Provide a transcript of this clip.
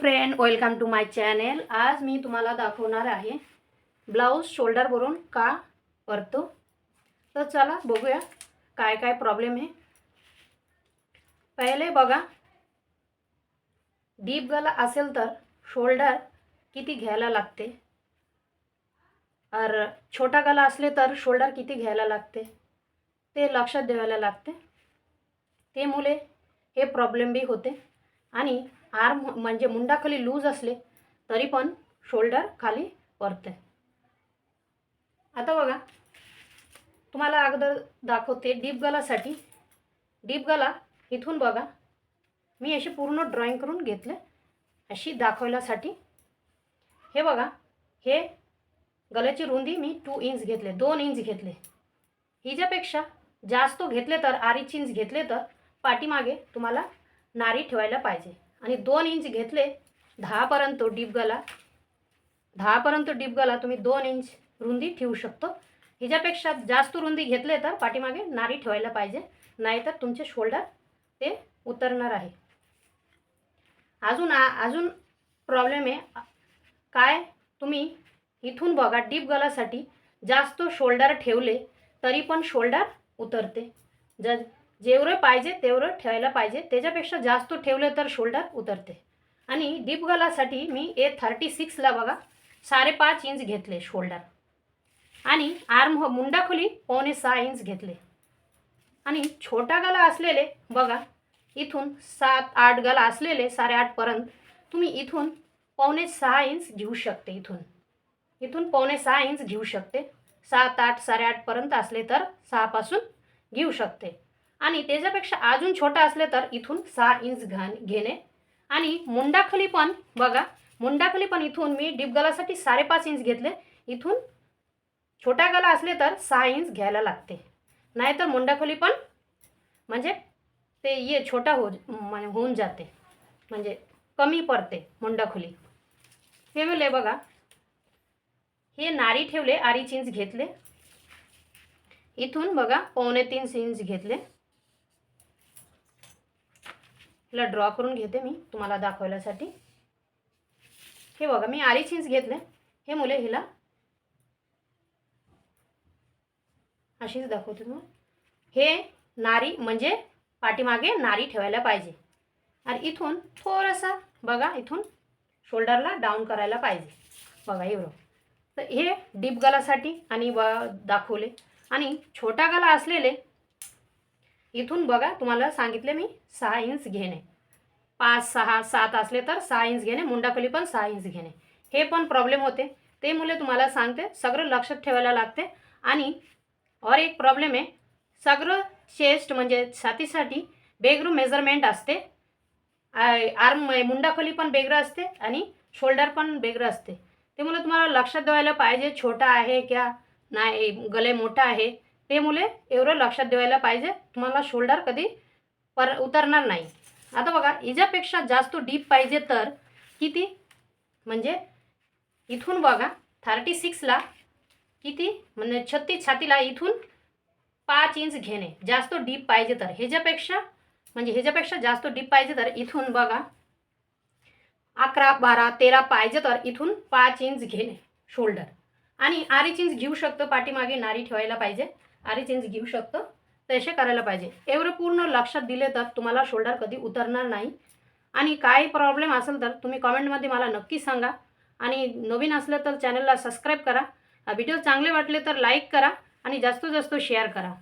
Friend welcome to my channel आज मी तुम्हाला दाखवणार आहे ब्लाऊज शोल्डरवरून का करतो तर चला बघूया काय काय प्रॉब्लेम आहे. पहिले बघा डीप गला असेल तर शोल्डर किती घ्यायला लागते? और छोटा गला असले तर शोल्डर किती घ्यायला लागते? ते लक्षात द्यायला लागते. ते मुले हे प्रॉब्लेम बी होते. आणि आर्म म्हणजे मुंडाखाली लूज असले तरी पण शोल्डर खाली वरते आता बघा तुम्हाला अगोदर दाखवते डीप गलासाठी डीप गला इथून बघा मी अशी पूर्ण ड्रॉइंग करून घेतले अशी दाखवण्यासाठी हे बघा हे गल्याची रुंदी मी टू इंच घेतले दोन इंच घेतले. हिच्यापेक्षा जास्त घेतले तर आरीच इंच घेतले तर पाठीमागे तुम्हाला नारी ठेवायला पाहिजे. आणि दोन इंच घेतले दहापर्यंत डीप गला. दहापर्यंत डीप गला तुम्ही दोन इंच रुंदी ठेवू शकतो. हिच्यापेक्षा जास्त रुंदी घेतले तर पाठीमागे नारी ठेवायला पाहिजे. नाहीतर तुमचे शोल्डर ते उतरणार आहे. अजून अजून प्रॉब्लेम आहे. काय? तुम्ही इथून बघा डीप गलासाठी जास्त शोल्डर ठेवले तरी पण शोल्डर उतरते. ज जेवढं पाहिजे तेवढं ठेवायला पाहिजे. त्याच्यापेक्षा जास्त ठेवले तर शोल्डर उतरते. आणि डीप गलासाठी मी ए थर्टी सिक्सला बघा साडेपाच इंच घेतले शोल्डर आणि आर्म हो मुंडाखोली पावणे सहा इंच घेतले. आणि छोटा गला असलेले बघा इथून सात आठ गला असलेले साडेआठपर्यंत तुम्ही इथून पावणे सहा इंच घेऊ शकते इथून. इथून पावणे सहा इंच घेऊ शकते. सात आठ साडेआठपर्यंत असले तर सहापासून घेऊ शकते. आणि त्याच्यापेक्षा अजून छोटा असले तर इथून सहा इंच घाण घेणे. आणि मुंडाखाली पण बघा मुंडाखाली पण इथून मी डीप गलासाठी साडेपाच इंच घेतले. इथून छोटा गला असले तर सहा इंच घ्यायला लागते. नाहीतर मुंडाखाली पण म्हणजे ते ये छोटा हो म्हणजे होऊन जाते. म्हणजे कमी पडते मुंडाखोली. हे बघा. हे नारी ठेवले अडीच इंच घेतले. इथून बघा पावणे तीन इंच घेतले. हिला ड्रॉ करून घेते मी तुम्हाला दाखवण्यासाठी हे बघा मी अडीच इंच घेतले. हे मुले हिला अशीच दाखवते मग हे नारी म्हणजे पाठीमागे नारी ठेवायला पाहिजे. आणि इथून थोडंसं बघा इथून शोल्डरला डाऊन करायला पाहिजे. बघा एवढं तर हे डीप गलासाठी आणि ब दाखवले. आणि छोटा गला असलेले इथून बघा तुम्हाला सांगितले मी सहा इंच घेणे. पाच सहा सात असले तर सहा इंच घेणे मुंडाकली पण सहा इंच घेणे. हे पण प्रॉब्लेम होते. ते मुले तुम्हाला सांगते सगळं लक्षात ठेवायला लागते. आणि और एक प्रॉब्लेम आहे सगळं चेस्ट म्हणजे छातीसाठी बेगरू मेजरमेंट असते. आर्म मुंडाखोली पण बेगरं असते आणि शोल्डर पण बेगरं असते. ते मुलं तुम्हाला लक्षात द्यायला पाहिजे छोटा आहे क्या? नाही गले मोठा आहे. ते मुले एवढं लक्षात देवायला पाहिजे. तुम्हाला शोल्डर कधी पर उतरणार नाही. आता बघा हिच्यापेक्षा जास्त डीप पाहिजे तर किती? म्हणजे इथून बघा थर्टी सिक्सला किती? म्हणजे छत्तीस छातीला इथून पाच इंच घेणे. जास्त डीप पाहिजे तर. ह्याच्यापेक्षा म्हणजे ह्याच्यापेक्षा जास्त डीप पाहिजे तर इथून बघा अकरा बारा तेरा पाहिजे तर इथून पाच इंच घेणे शोल्डर आणि आरीच इंच घेऊ शकतो पाठीमागे नारी ठेवायला पाहिजे. अडीच घेऊ शकतो? तसे करायला पाहिजे. एवढं पूर्ण लक्षात दिले तर तुम्हाला शोल्डर कधी उतरणार नाही. आणि काही प्रॉब्लेम असेल तर तुम्ही कॉमेंटमध्ये मला नक्की सांगा. आणि नवीन असलं तर चॅनलला सबस्क्राईब करा. व्हिडिओ चांगले वाटले तर लाईक करा आणि जास्तीत जास्त शेअर करा.